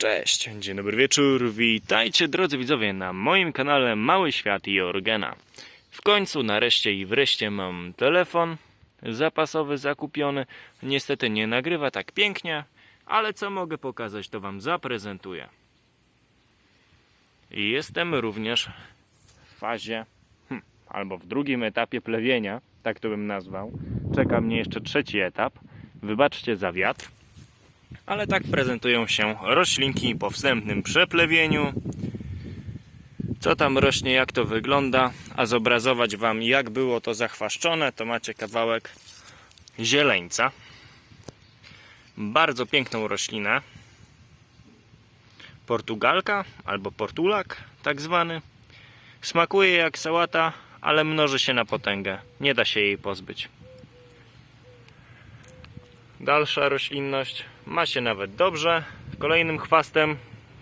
Cześć, dzień dobry wieczór, witajcie drodzy widzowie na moim kanale Mały Świat Jorgena. W końcu, nareszcie i wreszcie mam telefon zapasowy zakupiony. Niestety nie nagrywa tak pięknie, ale co mogę pokazać to Wam zaprezentuję. Jestem również w fazie, hm, albo w drugim etapie plewienia, tak to bym nazwał. Czeka mnie jeszcze trzeci etap. Wybaczcie za wiatr. Ale tak prezentują się roślinki po wstępnym przeplewieniu. Co tam rośnie, jak to wygląda, a zobrazować Wam jak było to zachwaszczone, to macie kawałek zieleńca. Bardzo piękną roślinę. Portugalka albo portulak, tak zwany. Smakuje jak sałata, ale mnoży się na potęgę. Nie da się jej pozbyć. Dalsza roślinność ma się nawet dobrze. Kolejnym chwastem,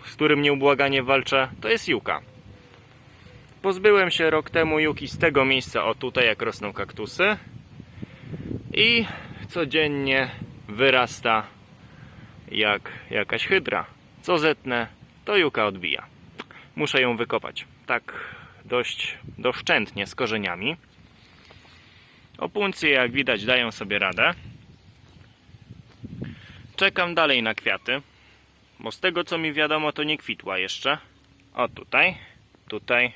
z którym nieubłaganie walczę, to jest juka. Pozbyłem się rok temu juki z tego miejsca, o tutaj jak rosną kaktusy. I codziennie wyrasta jak jakaś hydra. Co zetnę, to juka odbija. Muszę ją wykopać. Tak dość doszczętnie z korzeniami. Opuncje, jak widać, dają sobie radę. Czekam dalej na kwiaty, bo z tego co mi wiadomo, to nie kwitła jeszcze. O tutaj, tutaj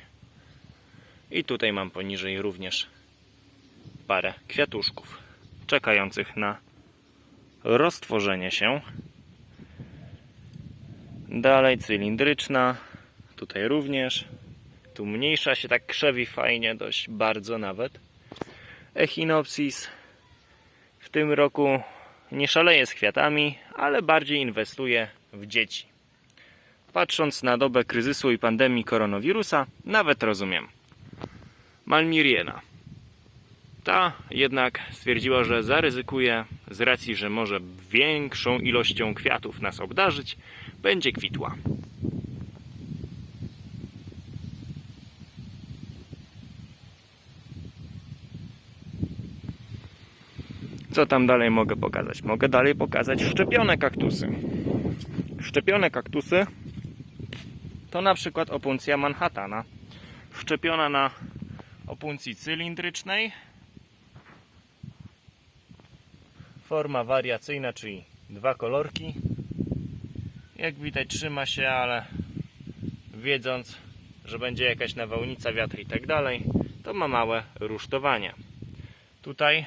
i tutaj mam poniżej również parę kwiatuszków czekających na roztworzenie się. Dalej cylindryczna, tutaj również. Tu mniejsza się tak krzewi fajnie, dość bardzo nawet. Echinopsis w tym roku nie szaleje z kwiatami, ale bardziej inwestuje w dzieci. Patrząc na dobę kryzysu i pandemii koronawirusa, nawet rozumiem. Malmiriena. Ta jednak stwierdziła, że zaryzykuje z racji, że może większą ilością kwiatów nas obdarzyć, będzie kwitła. Co tam dalej mogę pokazać? Mogę dalej pokazać szczepione kaktusy. Szczepione kaktusy to na przykład opuncja Manhattana. Szczepiona na opuncji cylindrycznej. Forma wariacyjna, czyli dwa kolorki. Jak widać trzyma się, ale wiedząc, że będzie jakaś nawałnica, wiatr i tak dalej, to ma małe rusztowanie. Tutaj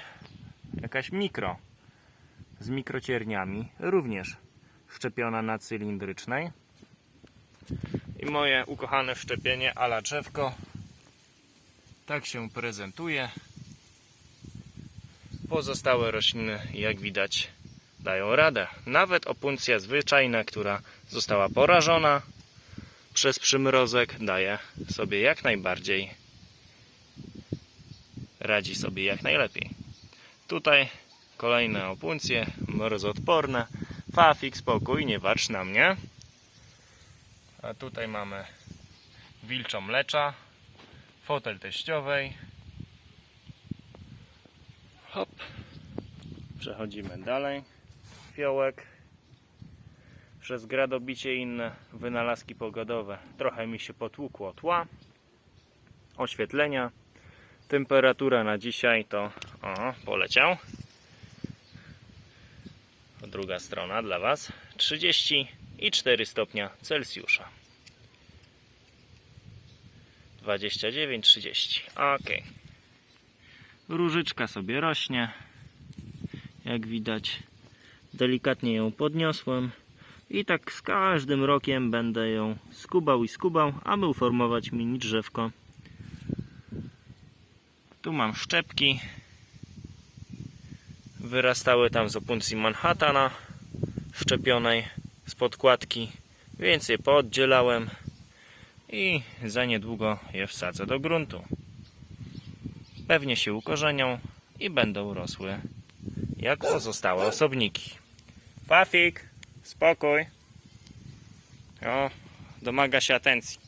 jakaś mikro z mikrocierniami, również szczepiona na cylindrycznej. I moje ukochane szczepienie ala drzewko tak się prezentuje. Pozostałe rośliny, jak widać, dają radę. Nawet opuncja zwyczajna, która została porażona przez przymrozek, daje sobie jak najbardziej radzi sobie jak najlepiej. Tutaj kolejne opuncje, mrozoodporne. Fafik, spokój, warcz na mnie. A tutaj mamy wilczą mlecza, fotel teściowej. Hop. Przechodzimy dalej. Fiołek. Przez gradobicie inne wynalazki pogodowe trochę mi się potłukło tła. Oświetlenia. Temperatura na dzisiaj to o, poleciał. Druga strona dla Was 34 stopnia Celsjusza. 29, 30. Ok. Różyczka sobie rośnie. Jak widać, delikatnie ją podniosłem. I tak z każdym rokiem będę ją skubał i skubał, aby uformować mini drzewko. Tu mam szczepki. Wyrastały tam z opuncji Manhattana wszczepionej z podkładki, więc je pooddzielałem i za niedługo je wsadzę do gruntu. Pewnie się ukorzenią i będą rosły jak pozostałe osobniki. Pafik, spokój. O, domaga się atencji.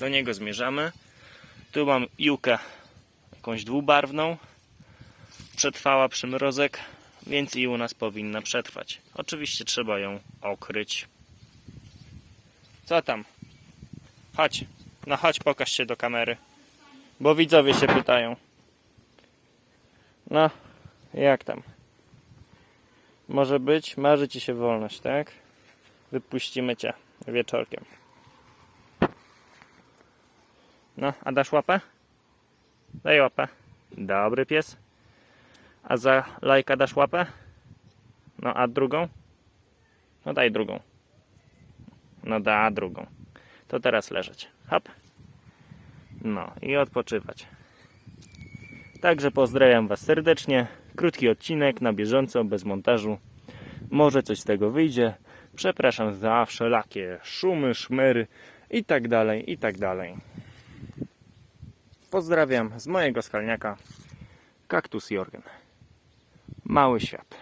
Do niego zmierzamy. Tu mam jukę jakąś dwubarwną. Przetrwała przymrozek, więc i u nas powinna przetrwać. Oczywiście trzeba ją okryć Co tam? Chodź. No chodź, pokaż się do kamery. Bo widzowie się pytają. No, jak tam? Może być? Marzy ci się wolność, tak? Wypuścimy cię wieczorkiem. No, a dasz łapę? Daj łapę. Dobry pies. A za lajka dasz łapę? No, a drugą? No daj drugą. No da drugą. To teraz leżeć. Hop. No i odpoczywać. Także pozdrawiam Was serdecznie. Krótki odcinek na bieżąco, bez montażu. Może coś z tego wyjdzie. Przepraszam za wszelakie szumy, szmery i tak dalej, i tak dalej. Pozdrawiam z mojego skalniaka Kaktus Jorgen. Mały świat.